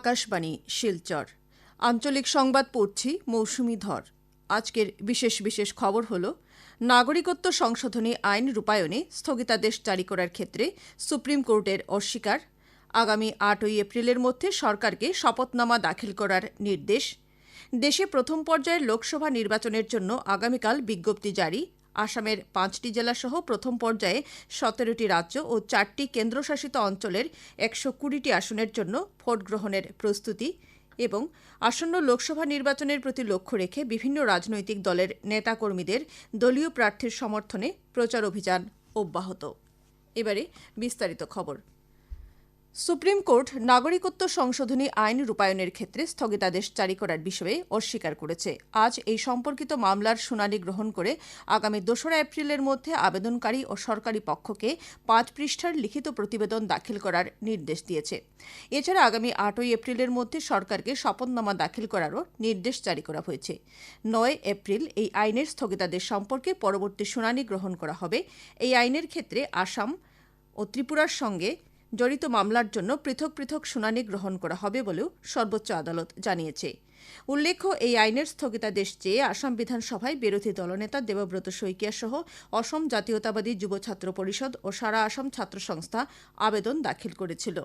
আকাশবাণী, শিলচর। আঞ্চলিক সংবাদ পড়ছি মৌসুমি ধর। আজকের বিশেষ বিশেষ খবর হল, নাগরিকত্ব সংশোধনী আইন রূপায়ণে স্থগিতাদেশ জারি করার ক্ষেত্রে সুপ্রিম কোর্টের অস্বীকার। আগামী আটই এপ্রিলের মধ্যে সরকারকে শপথনামা দাখিল করার নির্দেশ। দেশে প্রথম পর্যায়ের লোকসভা নির্বাচনের জন্য আগামীকাল বিজ্ঞপ্তি জারি। আসামের পাঁচটি জেলাসহ প্রথম পর্যায়ে সতেরোটি রাজ্য ও চারটি কেন্দ্রশাসিত অঞ্চলের একশো কুড়িটি আসনের জন্য ভোট গ্রহণের প্রস্তুতি এবং আসন্ন লোকসভা নির্বাচনের প্রতি লক্ষ্য রেখে বিভিন্ন রাজনৈতিক দলের নেতাকর্মীদের দলীয় প্রার্থীর সমর্থনে প্রচার অভিযান অব্যাহত। এবারে বিস্তারিত খবর। সুপ্রিম কোর্ট নাগরিকত্ব সংশোধনী আইন রূপায়ণের ক্ষেত্রে স্থগিতাদেশ জারি করার বিষয়ে অস্বীকার করেছে। আজ এই সম্পর্কিত মামলার শুনানি গ্রহণ করে আগামী দোসরা এপ্রিলের মধ্যে আবেদনকারী ও সরকারি পক্ষকে পাঁচ পৃষ্ঠার লিখিত প্রতিবেদন দাখিল করার নির্দেশ দিয়েছে। এছাড়া আগামী আটই এপ্রিলের মধ্যে সরকারকে শপথনামা দাখিল করারও নির্দেশ জারি করা হয়েছে। নয় এপ্রিল এই আইনের স্থগিতাদেশ সম্পর্কে পরবর্তী শুনানি গ্রহণ করা হবে। এই আইনের ক্ষেত্রে আসাম ও ত্রিপুরার সঙ্গে জড়িত মামলার জন্য পৃথক পৃথক শুনানি গ্রহণ করা হবে বলেও সর্বোচ্চ আদালত জানিয়েছে। উল্লেখ্য, এই আইনের স্থগিতাদেশ চেয়ে আসাম বিধানসভায় বিরোধী দলনেতা দেবব্রত শইকিয়া সহ অসম জাতীয়তাবাদী যুব ছাত্র পরিষদ ও সারা আসাম ছাত্র সংস্থা আবেদন দাখিল করেছিল।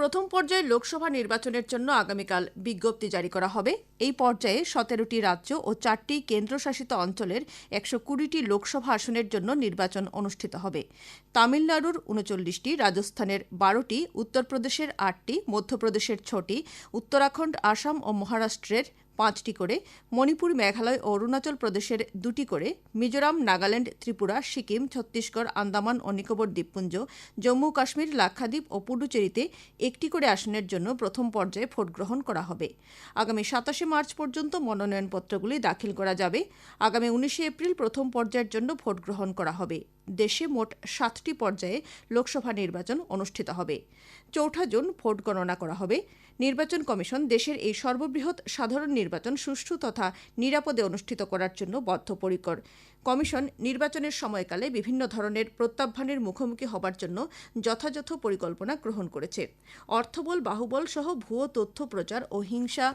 প্রথম পর্যায়ে লোকসভা নির্বাচনের জন্য আগামীকাল বিজ্ঞপ্তি জারি করা হবে। এই পর্যায়ে সতেরোটি রাজ্য ও চারটি কেন্দ্রশাসিত অঞ্চলের একশো কুড়িটি লোকসভা আসনের জন্য নির্বাচন অনুষ্ঠিত হবে। তামিলনাড়ুর উনচল্লিশটি, রাজস্থানের বারোটি, উত্তরপ্রদেশের আটটি, মধ্যপ্রদেশের ছটি, উত্তরাখণ্ড, আসাম ও মহারাষ্ট্রের পাঁচটি করে, মণিপুর, মেঘালয় ও অরুণাচল প্রদেশের দুটি করে, মিজোরাম, নাগাল্যান্ড, ত্রিপুরা, সিকিম, ছত্তিশগড়, আন্দামান ও নিকোবর দ্বীপপুঞ্জ, জম্মু, কাশ্মীর, লাক্ষাদ্বীপ ও পুডুচেরিতে একটি করে আসনের জন্য প্রথম পর্যায়ে ভোট গ্রহণ করা হবে। আগামী সাতাশে মার্চ পর্যন্ত মনোনয়নপত্রগুলি দাখিল করা যাবে। আগামী উনিশে এপ্রিল প্রথম পর্যায়ের জন্য ভোট গ্রহণ করা হবে। দেশে মোট সাতটি পর্যায়ে লোকসভা নির্বাচন অনুষ্ঠিত হবে। চৌঠা জুন ভোট গণনা করা হবে। নির্বাচন কমিশন দেশের এই সর্ববৃহৎ সাধারণ নির্বাচন সুষ্ঠু তথা নিরাপদে অনুষ্ঠিত করার জন্য বদ্ধপরিকর। কমিশন নির্বাচনের সময়কালে বিভিন্ন ধরনের প্রত্যাহ্বানের মুখোমুখি হবার জন্য যথাযথ পরিকল্পনা গ্রহণ করেছে। অর্থবল, বাহুবল সহ ভুয়ো তথ্য প্রচার ও হিংসা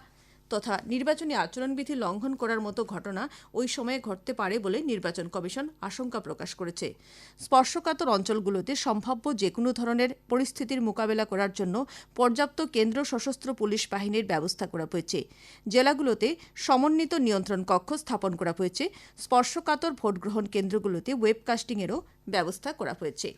তথা নির্বাচনী আচরণবিধি লঙ্ঘন করার মতো ঘটনা ওই সময়ে ঘটতে পারে বলে নির্বাচন কমিশন আশঙ্কা প্রকাশ করেছে। স্পর্শকাতর অঞ্চলগুলোতে সম্ভাব্য যে কোনো ধরনের পরিস্থিতির মোকাবেলা করার জন্য পর্যাপ্ত কেন্দ্র সশস্ত্র পুলিশ বাহিনীর ব্যবস্থা করা হয়েছে। জেলাগুলোতে সমন্বিত নিয়ন্ত্রণ কক্ষ স্থাপন করা হয়েছে। স্পর্শকাতর ভোটগ্রহণ কেন্দ্রগুলোতে ওয়েবকাস্টিংয়েরও ব্যবস্থা করা হয়েছে।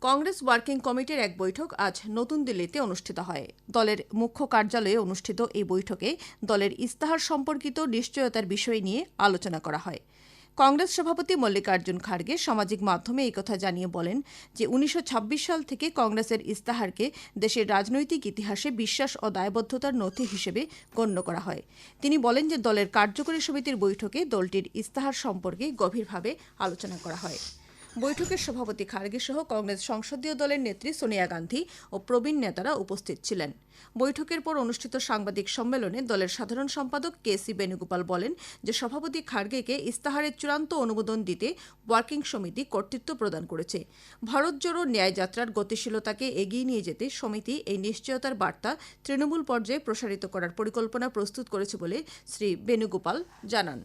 কংগ্রেস ওয়ার্কিং কমিটির এক বৈঠক আজ নতুন দিল্লিতে অনুষ্ঠিত হয়। দলের মুখ্য কার্যালয়ে অনুষ্ঠিত এই বৈঠকে দলের ইস্তাহার সম্পর্কিত নিশ্চয়তার বিষয় নিয়ে আলোচনা করা হয়। কংগ্রেস সভাপতি মল্লিকার্জুন খাড়গে সামাজিক মাধ্যমে এই কথা জানিয়ে বলেন যে, উনিশশো ছাব্বিশ সাল থেকে কংগ্রেসের ইস্তাহারকে দেশের রাজনৈতিক ইতিহাসে বিশ্বাস ও দায়বদ্ধতার নথি হিসেবে গণ্য করা হয়। তিনি বলেন যে, দলের কার্যকরী সমিতির বৈঠকে দলটির ইস্তাহার সম্পর্কে গভীরভাবে আলোচনা করা হয়। বৈঠকের সভাপতি খার্গে সহ কংগ্রেস সংসদীয় দলের নেত্রী সোনিয়া গান্ধী ও প্রবীণ নেতারা উপস্থিত ছিলেন। বৈঠকের পর অনুষ্ঠিত সাংবাদিক সম্মেলনে দলের সাধারণ সম্পাদক কে সি বেণুগোপাল বলেন যে, সভাপতি খার্গেকে ইস্তাহারের চূড়ান্ত অনুমোদন দিতে ওয়ার্কিং সমিতি কর্তৃত্ব প্রদান করেছে। ভারত জোড়ো ন্যায়যাত্রার গতিশীলতাকে এগিয়ে নিয়ে যেতে সমিতি এই নিশ্চয়তার বার্তা তৃণমূল পর্যায়ে প্রসারিত করার পরিকল্পনা প্রস্তুত করেছে বলে শ্রী বেণুগোপাল জানান।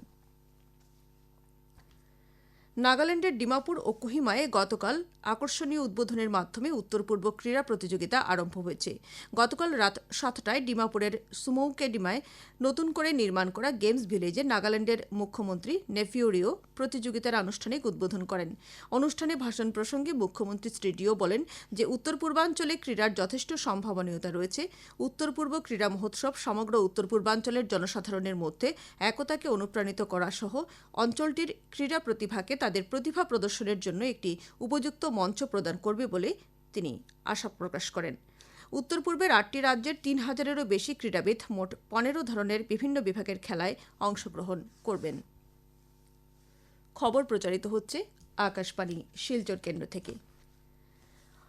নাগাল্যান্ডের ডিমাপুর ও কোহিমায় গতকাল আকর্ষণীয় উদ্বোধনের মাধ্যমে উত্তর পূর্ব ক্রীড়া প্রতিযোগিতা আরম্ভ হয়েছে। গতকাল রাত সাতটায় ডিমাপুরের সুমৌকেডিমায় নতুন করে নির্মাণ করা গেমস ভিলেজে নাগাল্যান্ডের মুখ্যমন্ত্রী নেফিওরিও প্রতিযোগিতার আনুষ্ঠানিক উদ্বোধন করেন। অনুষ্ঠানে ভাষণ প্রসঙ্গে মুখ্যমন্ত্রী শ্রীডিও বলেন যে, উত্তর পূর্বাঞ্চলে ক্রীড়ার যথেষ্ট সম্ভাবনীয়তা রয়েছে। উত্তর পূর্ব ক্রীড়া মহোৎসব সমগ্র উত্তর পূর্বাঞ্চলের জনসাধারণের মধ্যে একতাকে অনুপ্রাণিত করা সহ অঞ্চলটির ক্রীড়া প্রতিভাকে তাদের প্রতিভা প্রদর্শনের জন্য একটি উপযুক্ত মঞ্চ প্রদান করবে বলে তিনি আশা প্রকাশ করেন। উত্তর পূর্বের আটটি রাজ্যের তিন হাজারেরও বেশি ক্রীড়াবিদ মোট পনেরো ধরনের বিভিন্ন বিভাগের খেলায় অংশগ্রহণ করবেন। খবর প্রচারিত হচ্ছে আকাশবাণী শিলচর কেন্দ্র থেকে।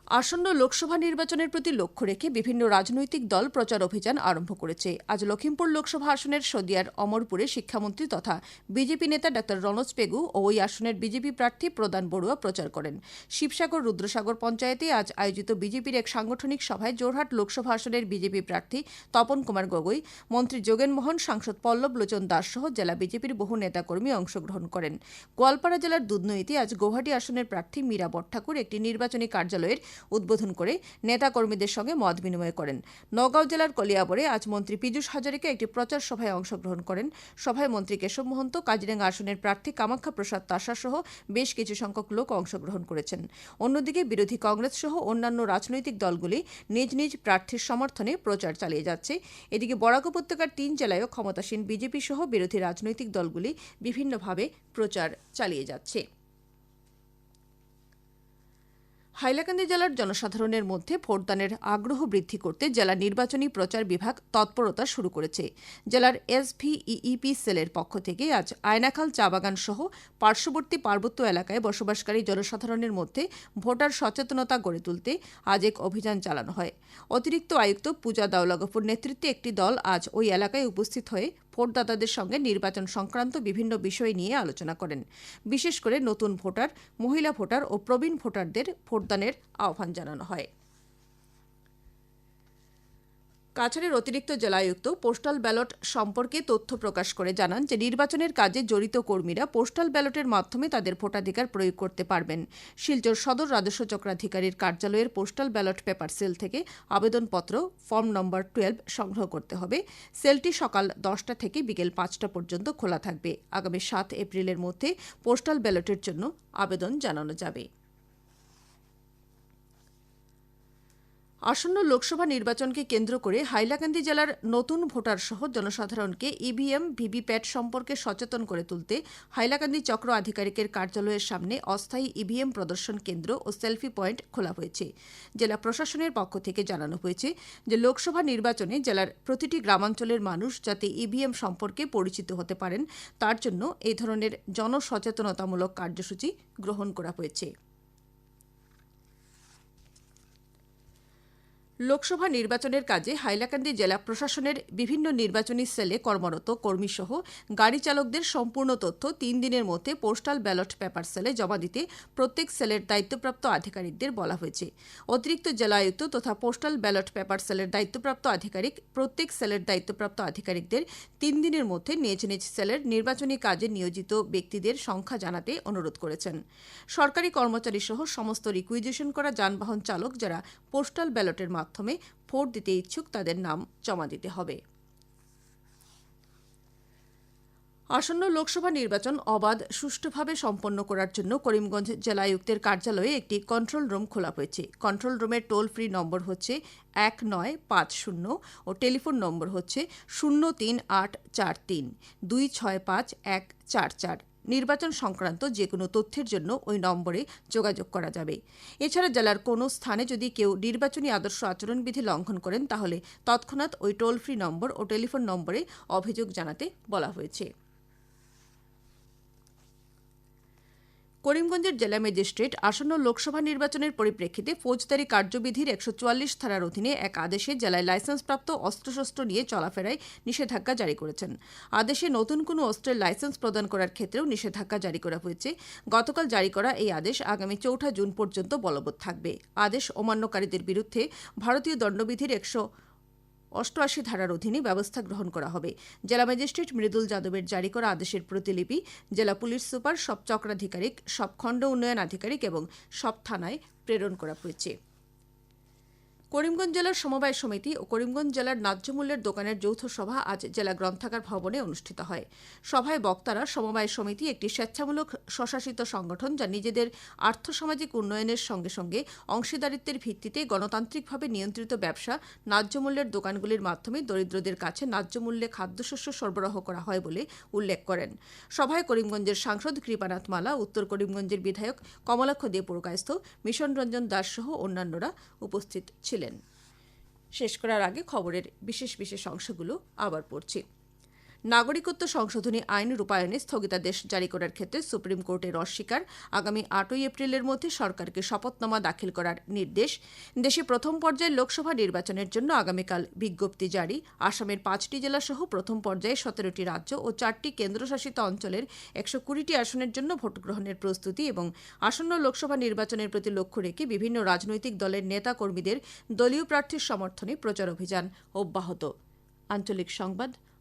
আসন্ন লোকসভা নির্বাচনের প্রতি লক্ষ্য রেখে বিভিন্ন রাজনৈতিক দল প্রচার অভিযান আরম্ভ করেছে। আজ লখিমপুর লোকসভা আসনের সদিয়ার অমরপুরে শিক্ষামন্ত্রী তথা বিজেপি নেতা ডা রনজ পেগু ও ওই আসনের বিজেপি প্রার্থী প্রদান বড়ুয়া প্রচার করেন। শিবসাগর রুদ্রসাগর পঞ্চায়েতে আজ আয়োজিত বিজেপির এক সাংগঠনিক সভায় জোরহাট লোকসভা আসনের বিজেপি প্রার্থী তপন কুমার গগৈ, মন্ত্রী যোগেন মোহন, সাংসদ পল্লব লোচন দাস সহ জেলা বিজেপির বহু নেতাকর্মী অংশগ্রহণ করেন। গোয়ালপাড়া জেলার দুধনৈতে আজ গৌহাটি আসনের প্রার্থী মীরা বটঠাকুর একটি নির্বাচনী কার্যালয়ের উদ্বোধন করে নেতাকর্মীদের সঙ্গে মত বিনিময় করেন। নগাঁও জেলার কলিয়াবরে আজ মন্ত্রী পীযূষ হাজারিকা একটি প্রচার সভায় অংশগ্রহণ করেন। সভায় মন্ত্রী কেশব মহন্ত কাজিরাঙ্গা আসনের প্রার্থী কামাখ্যা প্রসাদ তাসা সহ বেশ কিছু সংখ্যক লোক অংশগ্রহণ করেছেন। অন্যদিকে বিরোধী কংগ্রেস সহ অন্যান্য রাজনৈতিক দলগুলি নিজ নিজ প্রার্থীর সমর্থনে প্রচার চালিয়ে যাচ্ছে। এদিকে বরাক উপত্যকার তিন জেলায়ও ক্ষমতাসীন বিজেপি সহ বিরোধী রাজনৈতিক দলগুলি বিভিন্নভাবে প্রচার চালিয়ে যাচ্ছে। হাইলাকান্দি জেলার জনসাধারণের মধ্যে ভোটদানের আগ্রহ বৃদ্ধি করতে জেলা নির্বাচনী প্রচার বিভাগ তৎপরতা শুরু করেছে। জেলার এসভিইপি সেলের পক্ষ থেকে আজ আয়নাখাল চা বাগান সহ পার্শ্ববর্তী পার্বত্য এলাকায় বসবাসকারী জনসাধারণের মধ্যে ভোটার সচেতনতা গড়ে তুলতে আজ এক অভিযান চালানো হয়। অতিরিক্ত আয়ুক্ত পূজা দাউলাগপুর নেতৃত্বে একটি দল আজ ওই এলাকায় উপস্থিত হয়ে ভোটদাতাদের সঙ্গে নির্বাচন সংক্রান্ত বিভিন্ন বিষয় নিয়ে আলোচনা করেন। বিশেষ করে নতুন ভোটার, মহিলা ভোটার ও প্রবীণ ভোটারদের ভোটদানের আহ্বান জানানো হয়। কাছাড়ের অতিরিক্ত জেলায়ুক্ত পোস্টাল ব্যালট সম্পর্কে তথ্য প্রকাশ করে জানান যে নির্বাচনের কাজে জড়িত কর্মীরা পোস্টাল ব্যালটের মাধ্যমে তাদের ভোটাধিকার প্রয়োগ করতে পারবেন। শিলচর সদর রাজস্ব চক্রাধিকারীর কার্যালয়ের পোস্টাল ব্যালট পেপার সেল থেকে আবেদনপত্র, ফর্ম নম্বর টুয়েলভ সংগ্রহ করতে হবে। সেলটি সকাল দশটা থেকে বিকেল পাঁচটা পর্যন্ত খোলা থাকবে। আগামী সাত এপ্রিলের মধ্যে পোস্টাল ব্যালটের জন্য আবেদন জানানো যাবে। আসন্ন লোকসভা নির্বাচনকে কেন্দ্র করে হাইলাকান্দি জেলার নতুন ভোটার সহ জনসাধারণকে ইভিএম ভিভিপ্যাট সম্পর্কে সচেতন করে তুলতে হাইলাকান্দি চক্র আধিকারিকের কার্যালয়ের সামনে অস্থায়ী ইভিএম প্রদর্শন কেন্দ্র ও সেলফি পয়েন্ট খোলা হয়েছে। জেলা প্রশাসনের পক্ষ থেকে জানানো হয়েছে যে লোকসভা নির্বাচনে জেলার প্রতিটি গ্রামাঞ্চলের মানুষ যাতে ইভিএম সম্পর্কে পরিচিত হতে পারেন, তার জন্য এই ধরনের জনসচেতনতামূলক কার্যসূচি গ্রহণ করা হয়েছে। লোকসভা নির্বাচনের কাজে হাইলাকান্দি জেলা প্রশাসনের বিভিন্ন নির্বাচনী সেলে কর্মরত কর্মীসহ গাড়ি চালকদের সম্পূর্ণ তথ্য তিন দিনের মধ্যে পোস্টাল ব্যালট পেপার সেলে জমা দিতে প্রত্যেক সেলের দায়িত্বপ্রাপ্ত আধিকারিকদের বলা হয়েছে। অতিরিক্ত জেলা আয়ুক্ত তথা পোস্টাল ব্যালট পেপার সেলের দায়িত্বপ্রাপ্ত আধিকারিক প্রত্যেক সেলের দায়িত্বপ্রাপ্ত আধিকারিকদের তিন দিনের মধ্যে নিজ নিজ সেলের নির্বাচনী কাজে নিয়োজিত ব্যক্তিদের সংখ্যা জানাতে অনুরোধ করেছেন। সরকারি কর্মচারী সহ সমস্ত রিকুইজিশন করা যানবাহন চালক যারা পোস্টাল ব্যালটের মাধ্যমে ভোট দিতে ইচ্ছুক তাদের নাম জমা দিতে হবে। আসন্ন লোকসভা নির্বাচন অবাধ, সুষ্ঠুভাবে সম্পন্ন করার জন্য করিমগঞ্জ জেলায়ুক্তের কার্যালয়ে একটি কন্ট্রোল রুম খোলা হয়েছে। কন্ট্রোল রুমের টোল ফ্রি নম্বর হচ্ছে এক নয় পাঁচ শূন্য ও টেলিফোন নম্বর হচ্ছে শূন্য তিন আট চার তিন, দুই ছয় পাঁচ এক চার চার। নির্বাচন সংক্রান্ত যে কোনো তথ্যের জন্য ওই নম্বরে যোগাযোগ করা যাবে। এছাড়া জেলার কোনো স্থানে যদি কেউ নির্বাচনী আদর্শ আচরণবিধি লঙ্ঘন করেন, তাহলে তৎক্ষণাৎ ওই টোল ফ্রি নম্বর ও টেলিফোন নম্বরে অভিযোগ জানাতে বলা হয়েছে। করিমগঞ্জের জেলা ম্যাজিস্ট্রেট আসন্ন লোকসভা নির্বাচনের পরিপ্রেক্ষিতে ফৌজদারি কার্যবিধির একশো চুয়াল্লিশ ধারার অধীনে এক আদেশে জেলায় লাইসেন্সপ্রাপ্ত অস্ত্রশস্ত্র নিয়ে চলাফেরায় নিষেধাজ্ঞা জারি করেছেন। আদেশে নতুন কোনো অস্ত্রের লাইসেন্স প্রদান করার ক্ষেত্রেও নিষেধাজ্ঞা জারি করা হয়েছে। গতকাল জারি করা এই আদেশ আগামী চৌঠা জুন পর্যন্ত বলবৎ থাকবে। আদেশ অমান্যকারীদের বিরুদ্ধে ভারতীয় দণ্ডবিধির একশো অষ্টআশি ধারার অধীনে ব্যবস্থা গ্রহণ করা হবে। জেলা ম্যাজিস্ট্রেট মৃদুল যাদবের জারি করা আদেশের প্রতিলিপি জেলা পুলিশ সুপার, সব চক্রাধিকারিক, সব খণ্ড উন্নয়ন আধিকারিক এবং সব থানায় প্রেরণ করা হয়েছে। করিমগঞ্জ জেলার সমবায় সমিতি ও করিমগঞ্জ জেলার ন্যায্য মূল্যের দোকানের যৌথ সভা আজ জেলা গ্রন্থাগার ভবনে অনুষ্ঠিত হয়। সভায় বক্তারা সমবায় সমিতি একটি স্বেচ্ছামূলক স্বশাসিত সংগঠন যা নিজেদের আর্থসামাজিক উন্নয়নের সঙ্গে সঙ্গে অংশীদারিত্বের ভিত্তিতে গণতান্ত্রিকভাবে নিয়ন্ত্রিত ব্যবসা, ন্যায্য মূল্যের দোকানগুলির মাধ্যমে দরিদ্রদের কাছে ন্যায্য মূল্যে খাদ্যশস্য সরবরাহ করা হয় বলে উল্লেখ করেন। সভায় করিমগঞ্জের সাংসদ কৃপানাথ মালা, উত্তর করিমগঞ্জের বিধায়ক কমলাক্ষ দে পুরকায়স্থ মিশন রঞ্জন দাস সহ অন্যান্যরা উপস্থিত ছিলেন। শেষ করার আগে খবরের বিশেষ বিশেষ অংশগুলো আবার পড়ছি। নাগরিকত্ব সংশোধনী আইন রূপায়ণে স্থগিতাদেশ জারি করার ক্ষেত্রে সুপ্রিম কোর্টের অস্বীকার। আগামী আটই এপ্রিলের মধ্যে সরকারকে শপথনামা দাখিল করার নির্দেশ। দেশে প্রথম পর্যায়ে লোকসভা নির্বাচনের জন্য আগামীকাল বিজ্ঞপ্তি জারি। আসামের পাঁচটি জেলাসহ প্রথম পর্যায়ে সতেরোটি রাজ্য ও চারটি কেন্দ্রশাসিত অঞ্চলের একশো কুড়িটি আসনের জন্য ভোটগ্রহণের প্রস্তুতি এবং আসন্ন লোকসভা নির্বাচনের প্রতি লক্ষ্য রেখে বিভিন্ন রাজনৈতিক দলের নেতা কর্মীদের দলীয় প্রার্থীর সমর্থনে প্রচার অভিযান অব্যাহত। আঞ্চলিক সংবাদ